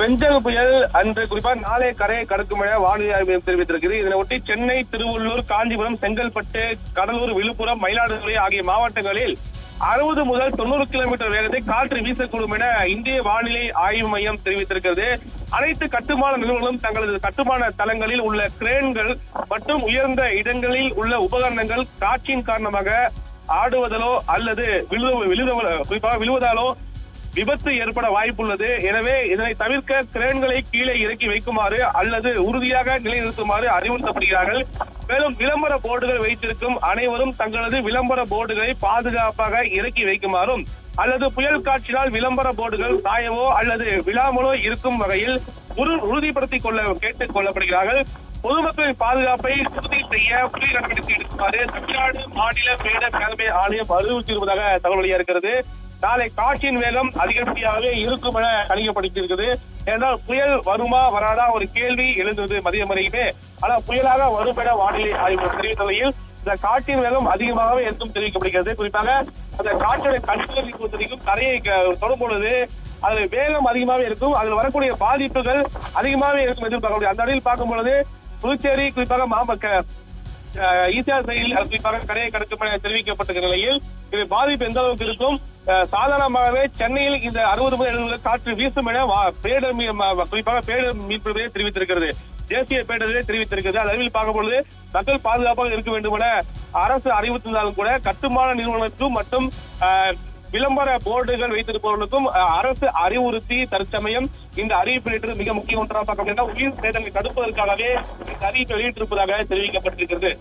பெஞ்சக புயல் அன்று குறிப்பாக நாளை கரையை கடக்கும் என வானிலை ஆய்வு தெரிவித்திருக்கிறது. இதனை ஒட்டி சென்னை திருவள்ளூர் காஞ்சிபுரம் செங்கல்பட்டு கடலூர் விழுப்புரம் மயிலாடுதுறை ஆகிய மாவட்டங்களில் அறுபது முதல் தொண்ணூறு கிலோமீட்டர் வேகத்தை காற்று வீசக்கூடும் என இந்திய வானிலை ஆய்வு மையம் தெரிவித்திருக்கிறது. அனைத்து கட்டுமான நிறுவனங்களும் தங்களது கட்டுமான தளங்களில் உள்ள கிரேன்கள் மற்றும் உயர்ந்த இடங்களில் உள்ள உபகரணங்கள் காற்றின் காரணமாக ஆடுவதலோ அல்லது விழுவ விழுத குறிப்பாக விழுவதாலோ விபத்து ஏற்பட வாய்ப்புள்ளது. எனவே இதனை தவிர்க்க கிரேன்களை கீழே இறக்கி வைக்குமாறு அல்லது உறுதியாக நிலைநிறுத்துமாறு அறிவுறுத்தப்படுகிறார்கள். மேலும் விளம்பர போர்டுகள் வைத்திருக்கும் அனைவரும் தங்களது விளம்பர போர்டுகளை பாதுகாப்பாக இறக்கி வைக்குமாறும் அல்லது புயல் காற்றினால் விளம்பர போர்டுகள் தாயவோ அல்லது விழாமலோ இருக்கும் வகையில் உறுதிப்படுத்திக் கொள்ள கேட்டுக் கொள்ளப்படுகிறார்கள். பொதுமக்களின் பாதுகாப்பை உறுதி செய்ய புதிய நடவடிக்கை எடுக்குமாறு தமிழ்நாடு மாநில பேர மேலாண்மை ஆணையம் அறிவுறுத்தியிருப்பதாக தகவல் இருக்கிறது நாளை காற்றின் வேகம் அதிகப்படியாகவே இருக்கும் என கணிக்கப்படுத்திருக்கிறது ஏன்னா புயல் வருமா வராதா ஒரு கேள்வி எழுந்தது மதியம் வரைக்குமே ஆனால் புயலாக வரும் என வானிலை ஆய்வு தெரிவித்த நிலையில் இந்த காற்றின் வேகம் அதிகமாகவே இருக்கும் தெரிவிக்கப்படுகிறது. குறிப்பாக அந்த காற்றுடைய கண்களை பொறுத்தவரைக்கும் கரையை க- தொடும் பொழுது அது வேகம் அதிகமாகவே இருக்கும். அதில் வரக்கூடிய பாதிப்புகள் அதிகமாகவே இருக்கும் எதிர்பார்க்கக்கூடிய அந்த அடியில் பார்க்கும் பொழுது புதுச்சேரி குறிப்பாக மாமக்க ஈசியா செயலில் அது குறிப்பாக கரையை கடக்கும் என தெரிவிக்கப்பட்டிருக்கிற நிலையில் இது பாதிப்பு எந்த அளவுக்கு இருக்கும்? அஹ், சாதாரணமாகவே சென்னையில் இந்த அறுபது முதல் எழுபது காற்று வீசும் என வா- பேரிடர் குறிப்பாக பேரிடர் மீட்பு தெரிவித்திருக்கிறது. தேசிய பேரிடரே தெரிவித்திருக்கிறது. அளவில் பார்க்கும்பொழுது மக்கள் பாதுகாப்பாக இருக்க வேண்டும் என அரசு அறிவித்திருந்தாலும் கூட கட்டுமான நிறுவனத்துக்கும் மற்றும் விளம்பர போர்டுகள் வைத்திருப்பவர்களுக்கும் அரசு அறிவுறுத்தி தற்சமயம் இந்த அறிவிப்பு வெளியிட்டது மிக முக்கிய ஒன்றாக பார்க்க முடியும் உயிர் சேதங்களை தடுப்பதற்காகவே இந்த அறிவிப்பு வெளியிட்டிருப்பதாக தெரிவிக்கப்பட்டிருக்கிறது.